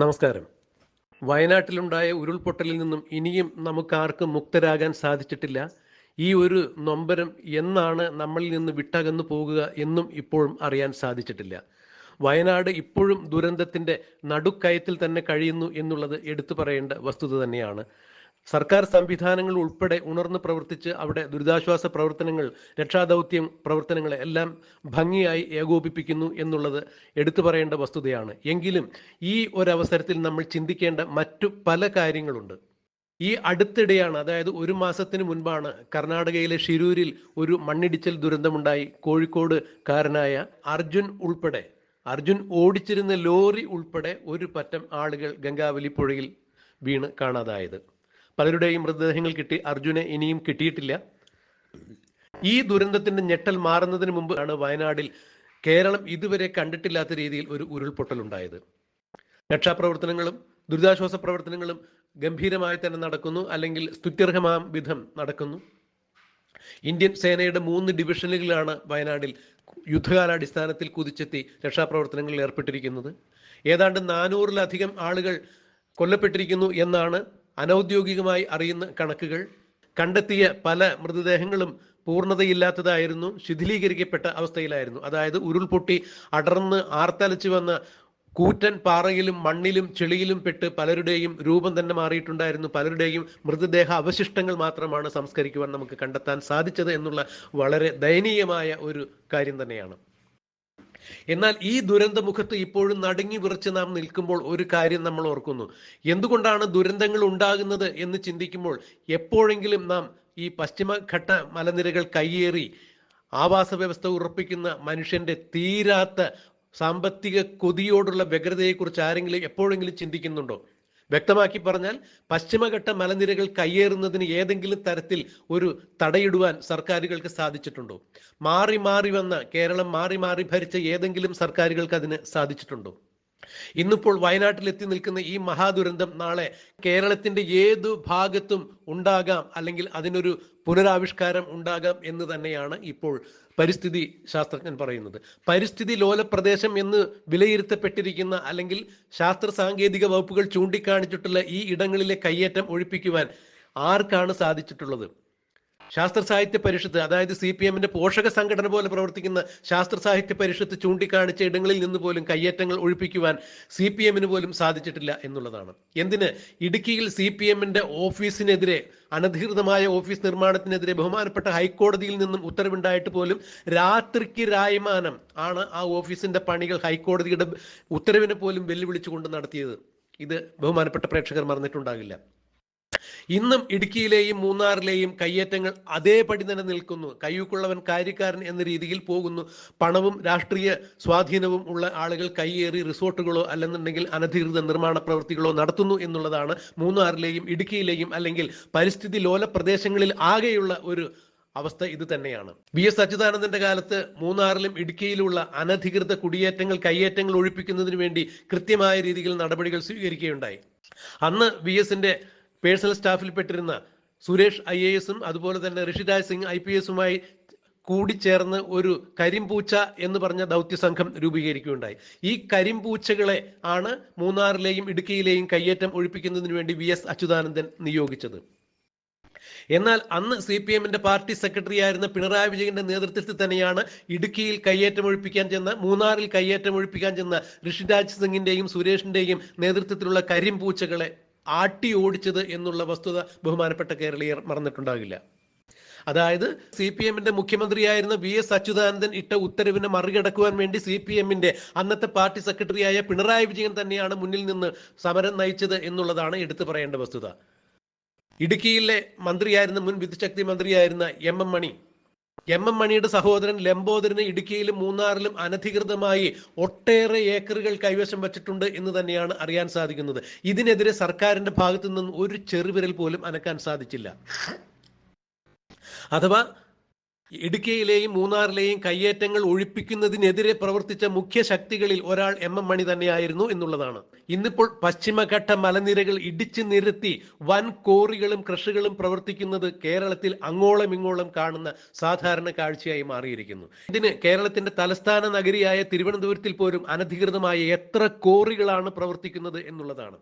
നമസ്കാരം. വയനാട്ടിലുണ്ടായ ഉരുൾപൊട്ടലിൽ നിന്നും ഇനിയും നമുക്കാർക്കും മുക്തരാകാൻ സാധിച്ചിട്ടില്ല. ഈ ഒരു നൊമ്പരം എന്നാണ് നമ്മളിൽ നിന്ന് വിട്ടകന്നു പോകുക എന്നും ഇപ്പോഴും അറിയാൻ സാധിച്ചിട്ടില്ല. വയനാട് ഇപ്പോഴും ദുരന്തത്തിന്റെ നടുക്കയത്തിൽ തന്നെ കഴിയുന്നു എന്നുള്ളത് എടുത്തു പറയേണ്ട വസ്തുത തന്നെയാണ്. സർക്കാർ സംവിധാനങ്ങൾ ഉൾപ്പെടെ ഉണർന്ന് പ്രവർത്തിച്ച് അവിടെ ദുരിതാശ്വാസ പ്രവർത്തനങ്ങൾ രക്ഷാദൗത്യം പ്രവർത്തനങ്ങൾ എല്ലാം ഭംഗിയായി ഏകോപിപ്പിക്കുന്നു എന്നുള്ളത് എടുത്തു പറയേണ്ട വസ്തുതയാണ്. എങ്കിലും ഈ ഒരവസരത്തിൽ നമ്മൾ ചിന്തിക്കേണ്ട മറ്റു പല കാര്യങ്ങളുണ്ട്. ഈ അടുത്തിടെയാണ് അതായത് ഒരു മാസത്തിന് മുൻപാണ് കർണാടകയിലെ ഷിരൂരിൽ ഒരു മണ്ണിടിച്ചിൽ ദുരന്തമുണ്ടായി. കോഴിക്കോട് കാരനായ അർജുൻ ഉൾപ്പെടെ അർജുൻ ഓടിച്ചിരുന്ന ലോറി ഉൾപ്പെടെ ഒരു പറ്റം ആളുകൾ ഗംഗാവലി പുഴയിൽ വീണ് കാണാതായത്. പലരുടെയും മൃതദേഹങ്ങൾ കിട്ടി. അർജുനെ ഇനിയും കിട്ടിയിട്ടില്ല. ഈ ദുരന്തത്തിന്റെ ഞെട്ടൽ മാറുന്നതിന് മുമ്പ് ആണ് വയനാടിൽ കേരളം ഇതുവരെ കണ്ടിട്ടില്ലാത്ത രീതിയിൽ ഒരു ഉരുൾപൊട്ടൽ ഉണ്ടായത് രക്ഷാപ്രവർത്തനങ്ങളും ദുരിതാശ്വാസ പ്രവർത്തനങ്ങളും ഗംഭീരമായി തന്നെ നടക്കുന്നു. അല്ലെങ്കിൽ സ്തുത്യർഹമാം വിധം നടക്കുന്നു. ഇന്ത്യൻ സേനയുടെ മൂന്ന് ഡിവിഷനുകളാണ് വയനാടിൽ യുദ്ധകാലാടിസ്ഥാനത്തിൽ കുതിച്ചെത്തി രക്ഷാപ്രവർത്തനങ്ങളിൽ ഏർപ്പെട്ടിരിക്കുന്നത്. ഏതാണ്ട് നാനൂറിലധികം ആളുകൾ കൊല്ലപ്പെട്ടിരിക്കുന്നു എന്നാണ് അനൗദ്യോഗികമായി അറിയുന്ന കണക്കുകൾ കണ്ടെത്തിയ പല മൃതദേഹങ്ങളും പൂർണതയില്ലാത്തതായിരുന്നു ശിഥിലീകരിക്കപ്പെട്ട അവസ്ഥയിലായിരുന്നു. അതായത് ഉരുൾപൊട്ടി അടർന്ന് ആർത്തലച്ചു വന്ന കൂറ്റൻ പാറയിലും മണ്ണിലും ചെളിയിലും പെട്ട് പലരുടെയും രൂപം തന്നെ മാറിയിട്ടുണ്ടായിരുന്നു. പലരുടെയും മൃതദേഹ അവശിഷ്ടങ്ങൾ മാത്രമാണ് സംസ്കരിക്കുവാൻ നമുക്ക് കണ്ടെത്താൻ സാധിച്ചത് എന്നുള്ള വളരെ ദയനീയമായ ഒരു കാര്യം തന്നെയാണ്. എന്നാൽ ഈ ദുരന്തമുഖത്ത് ഇപ്പോഴും നടുങ്ങി വിറച്ച് നാം നിൽക്കുമ്പോൾ ഒരു കാര്യം നമ്മൾ ഓർക്കുന്നു. എന്തുകൊണ്ടാണ് ദുരന്തങ്ങൾ ഉണ്ടാകുന്നത് എന്ന് ചിന്തിക്കുമ്പോൾ എപ്പോഴെങ്കിലും നാം ഈ പശ്ചിമഘട്ട മലനിരകൾ കയ്യേറി ആവാസ വ്യവസ്ഥ ഉറപ്പിക്കുന്ന മനുഷ്യന്റെ തീരാത്ത സാമ്പത്തിക കൊതിയോടുള്ള വ്യഗ്രതയെക്കുറിച്ച് ആരെങ്കിലും എപ്പോഴെങ്കിലും ചിന്തിക്കുന്നുണ്ടോ? വ്യക്തമാക്കി പറഞ്ഞാൽ പശ്ചിമഘട്ട മലനിരകൾ കയ്യേറുന്നതിന് ഏതെങ്കിലും തരത്തിൽ ഒരു തടയിടുവാൻ സർക്കാരുകൾക്ക് സാധിച്ചിട്ടുണ്ടോ? മാറി മാറി വന്ന കേരളം മാറി മാറി ഭരിച്ച ഏതെങ്കിലും സർക്കാരുകൾക്ക് അതിന് സാധിച്ചിട്ടുണ്ടോ? ഇന്നിപ്പോൾ വയനാട്ടിൽ എത്തി നിൽക്കുന്ന ഈ മഹാദുരന്തം നാളെ കേരളത്തിന്റെ ഏതു ഭാഗത്തും ഉണ്ടാകാം അല്ലെങ്കിൽ അതിനൊരു പുനരാവിഷ്കാരം ഉണ്ടാകാം എന്ന് തന്നെയാണ് ഇപ്പോൾ പരിസ്ഥിതി ശാസ്ത്രജ്ഞൻ പറയുന്നത്. പരിസ്ഥിതി ലോല പ്രദേശം എന്ന് വിലയിരുത്തപ്പെട്ടിരിക്കുന്ന അല്ലെങ്കിൽ ശാസ്ത്ര സാങ്കേതിക വകുപ്പുകൾ ചൂണ്ടിക്കാണിച്ചിട്ടുള്ള ഈ ഇടങ്ങളിലെ കയ്യേറ്റം ഒഴിപ്പിക്കുവാൻ ആർക്കാണ് സാധിച്ചിട്ടുള്ളത്? ശാസ്ത്ര സാഹിത്യ പരിഷത്ത് അതായത് സി പി എമ്മിന്റെ പോഷക സംഘടന പോലെ പ്രവർത്തിക്കുന്ന ശാസ്ത്ര സാഹിത്യ പരിഷത്ത് ചൂണ്ടിക്കാണിച്ച ഇടങ്ങളിൽ നിന്ന് പോലും കയ്യേറ്റങ്ങൾ ഒഴിപ്പിക്കുവാൻ സി പി എമ്മിന് പോലും സാധിച്ചിട്ടില്ല എന്നുള്ളതാണ്. എന്തിന്? ഇടുക്കിയിൽ സി പി എമ്മിന്റെ ഓഫീസിനെതിരെ അനധികൃതമായ ഓഫീസ് നിർമ്മാണത്തിനെതിരെ ബഹുമാനപ്പെട്ട ഹൈക്കോടതിയിൽ നിന്നും ഉത്തരവുണ്ടായിട്ട് പോലും രാത്രിക്ക് രായമാനം ആണ് ആ ഓഫീസിന്റെ പണികൾ ഹൈക്കോടതിയുടെ ഉത്തരവിനെ പോലും വെല്ലുവിളിച്ചുകൊണ്ട് നടത്തിയത്. ഇത് ബഹുമാനപ്പെട്ട പ്രേക്ഷകർ മറന്നിട്ടുണ്ടാകില്ല. ഇന്നും ഇടുക്കിയിലെയും മൂന്നാറിലെയും കയ്യേറ്റങ്ങൾ അതേപടി തന്നെ നിൽക്കുന്നു. കയ്യൂക്കുള്ളവൻ കാര്യക്കാരൻ എന്ന രീതിയിൽ പോകുന്നു. പണവും രാഷ്ട്രീയ സ്വാധീനവും ഉള്ള ആളുകൾ കയ്യേറി റിസോർട്ടുകളോ അല്ലെന്നുണ്ടെങ്കിൽ അനധികൃത നിർമ്മാണ പ്രവൃത്തികളോ നടത്തുന്നു എന്നുള്ളതാണ് മൂന്നാറിലെയും ഇടുക്കിയിലെയും അല്ലെങ്കിൽ പരിസ്ഥിതി ലോല പ്രദേശങ്ങളിൽ ആകെയുള്ള ഒരു അവസ്ഥ ഇത് തന്നെയാണ്. വി എസ് അച്യുതാനന്ദന്റെ കാലത്ത് മൂന്നാറിലും ഇടുക്കിയിലുള്ള അനധികൃത കുടിയേറ്റങ്ങൾ കയ്യേറ്റങ്ങൾ ഒഴിപ്പിക്കുന്നതിന് വേണ്ടി കൃത്യമായ രീതിയിൽ നടപടികൾ സ്വീകരിക്കുകയുണ്ടായി. അന്ന് വി എസിന്റെ പേഴ്സണൽ സ്റ്റാഫിൽപ്പെട്ടിരുന്ന സുരേഷ് ഐ എ എസും അതുപോലെ തന്നെ ഋഷിരാജ് സിംഗ് ഐ പി എസുമായി കൂടിച്ചേർന്ന് ഒരു കരിമ്പൂച്ച എന്ന് പറഞ്ഞ ദൗത്യ സംഘം രൂപീകരിക്കുകയുണ്ടായി. ഈ കരിമ്പൂച്ചകളെ ആണ് മൂന്നാറിലെയും ഇടുക്കിയിലെയും കയ്യേറ്റം ഒഴിപ്പിക്കുന്നതിന് വേണ്ടി വി എസ് അച്യുതാനന്ദൻ നിയോഗിച്ചത്. എന്നാൽ അന്ന് സി പി എമ്മിന്റെ പാർട്ടി സെക്രട്ടറി ആയിരുന്ന പിണറായി വിജയന്റെ നേതൃത്വത്തിൽ തന്നെയാണ് ഇടുക്കിയിൽ കയ്യേറ്റം ഒഴിപ്പിക്കാൻ ചെന്ന മൂന്നാറിൽ കയ്യേറ്റം ഒഴിപ്പിക്കാൻ ചെന്ന ഋഷിരാജ് സിംഗിന്റെയും സുരേഷിന്റെയും നേതൃത്വത്തിലുള്ള കരിമ്പൂച്ചകളെ ആട്ടി ഓടിച്ചത് എന്നുള്ള വസ്തുത ബഹുമാനപ്പെട്ട കേരളീയർ മറന്നിട്ടുണ്ടാകില്ല. അതായത് സി പി എമ്മിന്റെ മുഖ്യമന്ത്രിയായിരുന്ന വി എസ് അച്യുതാനന്ദൻ ഇട്ട ഉത്തരവിനെ മറികടക്കുവാൻ വേണ്ടി സി പി എമ്മിന്റെ അന്നത്തെ പാർട്ടി സെക്രട്ടറിയായ പിണറായി വിജയൻ തന്നെയാണ് മുന്നിൽ നിന്ന് സമരം നയിച്ചത് എന്നുള്ളതാണ് എടുത്തു പറയേണ്ട വസ്തുത. ഇടുക്കിയിലെ മന്ത്രിയായിരുന്ന മുൻ വിദ്യുശക്തി മന്ത്രിയായിരുന്ന M M Mani M M മണിയുടെ സഹോദരൻ ലംബോദരന് ഇടുക്കിയിലും മൂന്നാറിലും അനധികൃതമായി ഒട്ടേറെ ഏക്കറുകൾ കൈവശം വച്ചിട്ടുണ്ട് എന്ന് തന്നെയാണ് അറിയാൻ സാധിക്കുന്നത്. ഇതിനെതിരെ സർക്കാരിന്റെ ഭാഗത്തു നിന്നും ഒരു ചെറുവിരൽ പോലും അനക്കാൻ സാധിച്ചില്ല. അഥവാ ഇടുക്കിയിലെയും മൂന്നാറിലെയും കയ്യേറ്റങ്ങൾ ഒഴിപ്പിക്കുന്നതിനെതിരെ പ്രവർത്തിച്ച മുഖ്യ ശക്തികളിൽ ഒരാൾ എം എം മണി തന്നെയായിരുന്നു എന്നുള്ളതാണ്. ഇന്നിപ്പോൾ പശ്ചിമഘട്ട മലനിരകൾ ഇടിച്ചു നിരത്തി വൻ കോറികളും കൃഷികളും പ്രവർത്തിക്കുന്നത് കേരളത്തിൽ അങ്ങോളം ഇങ്ങോളം കാണുന്ന സാധാരണ കാഴ്ചയായി മാറിയിരിക്കുന്നു. ഇതിന് കേരളത്തിന്റെ തലസ്ഥാന നഗരിയായ തിരുവനന്തപുരത്തിൽ പോലും അനധികൃതമായ എത്ര കോറികളാണ് പ്രവർത്തിക്കുന്നത് എന്നുള്ളതാണ്.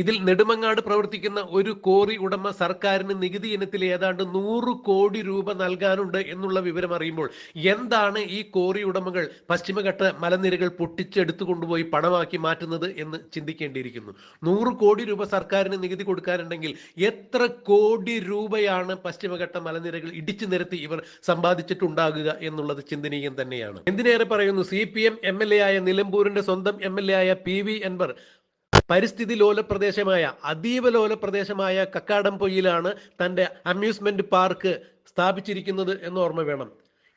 ഇതിൽ നെടുമങ്ങാട് പ്രവർത്തിക്കുന്ന ഒരു കോറി ഉടമ സർക്കാരിന് നികുതി ഇനത്തിൽ ഏതാണ്ട് നൂറ് കോടി രൂപ നൽകാനുണ്ട് എന്നുള്ള വിവരം അറിയുമ്പോൾ എന്താണ് ഈ കോറി ഉടമകൾ പശ്ചിമഘട്ട മലനിരകൾ പൊട്ടിച്ചെടുത്തു കൊണ്ടുപോയി പണമാക്കി മാറ്റുന്നത് എന്ന് ചിന്തിക്കേണ്ടിയിരിക്കുന്നു. നൂറ് കോടി രൂപ സർക്കാരിന് നികുതി കൊടുക്കാനുണ്ടെങ്കിൽ എത്ര കോടി രൂപയാണ് പശ്ചിമഘട്ട മലനിരകൾ ഇടിച്ചു നിരത്തി ഇവർ സമ്പാദിച്ചിട്ടുണ്ടാകുക എന്നുള്ളത് ചിന്തനീയം തന്നെയാണ്. എന്തിനേറെ പറയുന്നു? C P M M L A ആയ നിലമ്പൂരിന്റെ സ്വന്തം എം എൽ എ ആയ പി വി എൻവർ പരിസ്ഥിതി ലോല പ്രദേശമായ അതീവ ലോല പ്രദേശമായ കക്കാടംപൊയിലാണ് തന്റെ അമ്യൂസ്മെന്റ് പാർക്ക് സ്ഥാപിച്ചിരിക്കുന്നത് എന്ന് ഓർമ്മ വേണം.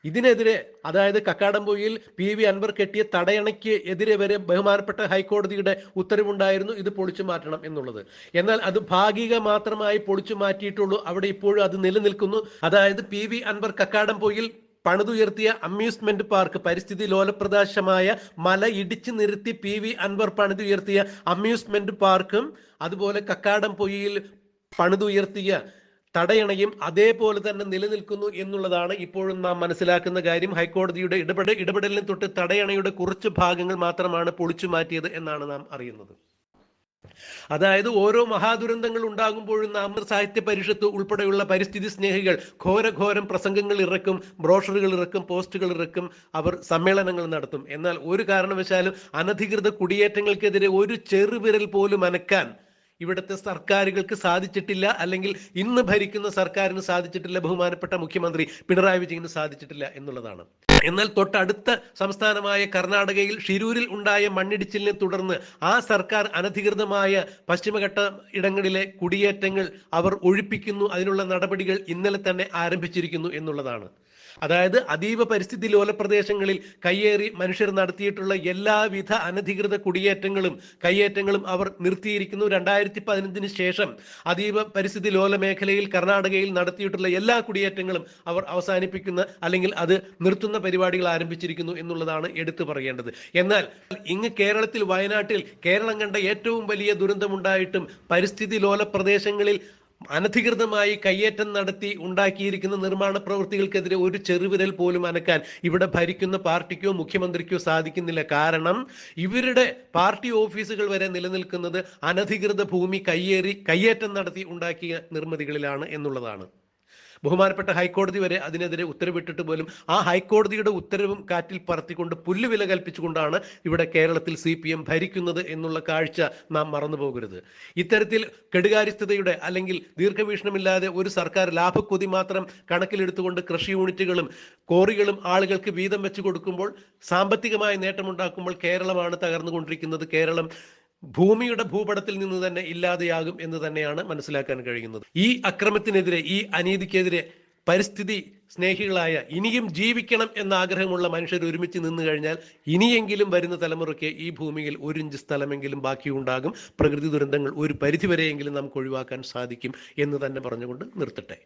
ഇതിനെതിരെ അതായത് കക്കാടംപൊയിൽ പി വി അൻവർ കെട്ടിയ തടയണയ്ക്ക് എതിരെ വരെ ബഹുമാനപ്പെട്ട ഹൈക്കോടതിയുടെ ഉത്തരവുണ്ടായിരുന്നു. ഇത് പൊളിച്ചു മാറ്റണം എന്നുള്ളത്. എന്നാൽ അത് ഭാഗിക മാത്രമായി പൊളിച്ചു മാറ്റിയിട്ടുള്ളൂ. അവിടെ ഇപ്പോഴും അത് നിലനിൽക്കുന്നു. അതായത് പി വി അൻവർ കക്കാടംപൊയിൽ പണിതുയർത്തിയ അമ്യൂസ്മെന്റ് പാർക്ക് പരിസ്ഥിതി ലോലപ്രദേശമായ മല ഇടിച്ചു നിരത്തി പി വി അൻവർ പണിതുയർത്തിയ അമ്യൂസ്മെന്റ് പാർക്കും അതുപോലെ കക്കാടം പൊയ്യിൽ പണിതുയർത്തിയ തടയണയും അതേപോലെ തന്നെ നിലനിൽക്കുന്നു എന്നുള്ളതാണ് ഇപ്പോഴും നാം മനസ്സിലാക്കുന്ന കാര്യം. ഹൈക്കോടതിയുടെ ഇടപെടൽ ഇടപെടലിന് തൊട്ട് തടയണയുടെ കുറച്ച് ഭാഗങ്ങൾ മാത്രമാണ് പൊളിച്ചു മാറ്റിയത് എന്നാണ് നാം അറിയുന്നത്. അതായത് ഓരോ മഹാദുരന്തങ്ങൾ ഉണ്ടാകുമ്പോഴും നാമർ സാഹിത്യ പരിഷത്ത് ഉൾപ്പെടെയുള്ള പരിസ്ഥിതി സ്നേഹികൾ ഘോരഘോരം പ്രസംഗങ്ങൾ ഇറക്കും ബ്രോഷറുകൾ ഇറക്കും പോസ്റ്റുകൾ ഇറക്കും അവർ സമ്മേളനങ്ങൾ നടത്തും. എന്നാൽ ഒരു കാരണവശാലും അനധികൃത കുടിയേറ്റങ്ങൾക്കെതിരെ ഒരു ചെറുവിരൽ പോലും അനക്കാൻ ഇവിടുത്തെ സർക്കാരുകൾക്ക് സാധിച്ചിട്ടില്ല അല്ലെങ്കിൽ ഇന്ന് ഭരിക്കുന്ന സർക്കാരിന് സാധിച്ചിട്ടില്ല ബഹുമാനപ്പെട്ട മുഖ്യമന്ത്രി പിണറായി വിജയന് സാധിച്ചിട്ടില്ല എന്നുള്ളതാണ്. എന്നാൽ തൊട്ടടുത്ത സംസ്ഥാനമായ കർണാടകയിൽ ഷിരൂരിൽ ഉണ്ടായ മണ്ണിടിച്ചിലിനെ തുടർന്ന് ആ സർക്കാർ അനധികൃതമായ പശ്ചിമഘട്ട ഇടങ്ങളിലെ കുടിയേറ്റങ്ങൾ അവർ ഒഴിപ്പിക്കുന്നു. അതിനുള്ള നടപടികൾ ഇന്നലെ തന്നെ ആരംഭിച്ചിരിക്കുന്നു എന്നുള്ളതാണ്. അതായത് അതീവ പരിസ്ഥിതി ലോല പ്രദേശങ്ങളിൽ കയ്യേറി മനുഷ്യർ നടത്തിയിട്ടുള്ള എല്ലാവിധ അനധികൃത കുടിയേറ്റങ്ങളും കയ്യേറ്റങ്ങളും അവർ നിർത്തിയിരിക്കുന്നു. രണ്ടായിരത്തി പതിനഞ്ചിന് ശേഷം അതീവ പരിസ്ഥിതി ലോല മേഖലയിൽ കർണാടകയിൽ നടത്തിയിട്ടുള്ള എല്ലാ കുടിയേറ്റങ്ങളും അവർ അവസാനിപ്പിക്കുന്ന അല്ലെങ്കിൽ അത് നിർത്തുന്ന പരിപാടികൾ ആരംഭിച്ചിരിക്കുന്നു എന്നുള്ളതാണ് എടുത്തു പറയേണ്ടത്. എന്നാൽ ഇങ്ങ് കേരളത്തിൽ വയനാട്ടിൽ കേരളം കണ്ട ഏറ്റവും വലിയ ദുരന്തമുണ്ടായിട്ടും പരിസ്ഥിതി ലോല പ്രദേശങ്ങളിൽ അനധികൃതമായി കയ്യേറ്റം നടത്തി ഉണ്ടാക്കിയിരിക്കുന്ന നിർമ്മാണ പ്രവൃത്തികൾക്കെതിരെ ഒരു ചെറുവിരൽ പോലും അനക്കാൻ ഇവിടെ ഭരിക്കുന്ന പാർട്ടിക്കോ മുഖ്യമന്ത്രിക്കോ സാധിക്കുന്നില്ല. കാരണം ഇവരുടെ പാർട്ടി ഓഫീസുകൾ വരെ നിലനിൽക്കുന്നത് അനധികൃത ഭൂമി കയ്യേറി കയ്യേറ്റം നടത്തി ഉണ്ടാക്കിയ നിർമ്മിതികളിലാണ് എന്നുള്ളതാണ്. ബഹുമാനപ്പെട്ട ഹൈക്കോടതി വരെ അതിനെതിരെ ഉത്തരവിട്ടിട്ട് പോലും ആ ഹൈക്കോടതിയുടെ ഉത്തരവും കാറ്റിൽ പറത്തിക്കൊണ്ട് പുല്ലുവില കൽപ്പിച്ചുകൊണ്ടാണ് ഇവിടെ കേരളത്തിൽ സി പി എം ഭരിക്കുന്നത് എന്നുള്ള കാഴ്ച നാം മറന്നു പോകരുത് ഇത്തരത്തിൽ കെടുകാര്യസ്ഥതയുടെ അല്ലെങ്കിൽ ദീർഘവീക്ഷണമില്ലാതെ ഒരു സർക്കാർ ലാഭക്കൊതി മാത്രം കണക്കിലെടുത്തുകൊണ്ട് കൃഷി യൂണിറ്റുകളും കോറികളും ആളുകൾക്ക് വീതം വെച്ച് കൊടുക്കുമ്പോൾ സാമ്പത്തികമായ നേട്ടമുണ്ടാക്കുമ്പോൾ കേരളമാണ് തകർന്നുകൊണ്ടിരിക്കുന്നത്. കേരളം ഭൂമിയുടെ ഭൂപടത്തിൽ നിന്ന് തന്നെ ഇല്ലാതെയാകും എന്ന് തന്നെയാണ് മനസ്സിലാക്കാൻ കഴിയുന്നത്. ഈ അക്രമത്തിനെതിരെ ഈ അനീതിക്കെതിരെ പരിസ്ഥിതി സ്നേഹികളായ ഇനിയും ജീവിക്കണം എന്ന ആഗ്രഹമുള്ള മനുഷ്യർ ഒരുമിച്ച് നിന്ന് കഴിഞ്ഞാൽ ഇനിയെങ്കിലും വരുന്ന തലമുറയ്ക്ക് ഈ ഭൂമിയിൽ ഒരു ഇഞ്ച് സ്ഥലമെങ്കിലും ബാക്കിയുണ്ടാകും. പ്രകൃതി ദുരന്തങ്ങൾ ഒരു പരിധിവരെയെങ്കിലും നമുക്ക് ഒഴിവാക്കാൻ സാധിക്കും എന്ന് തന്നെ പറഞ്ഞുകൊണ്ട് നിർത്തട്ടെ.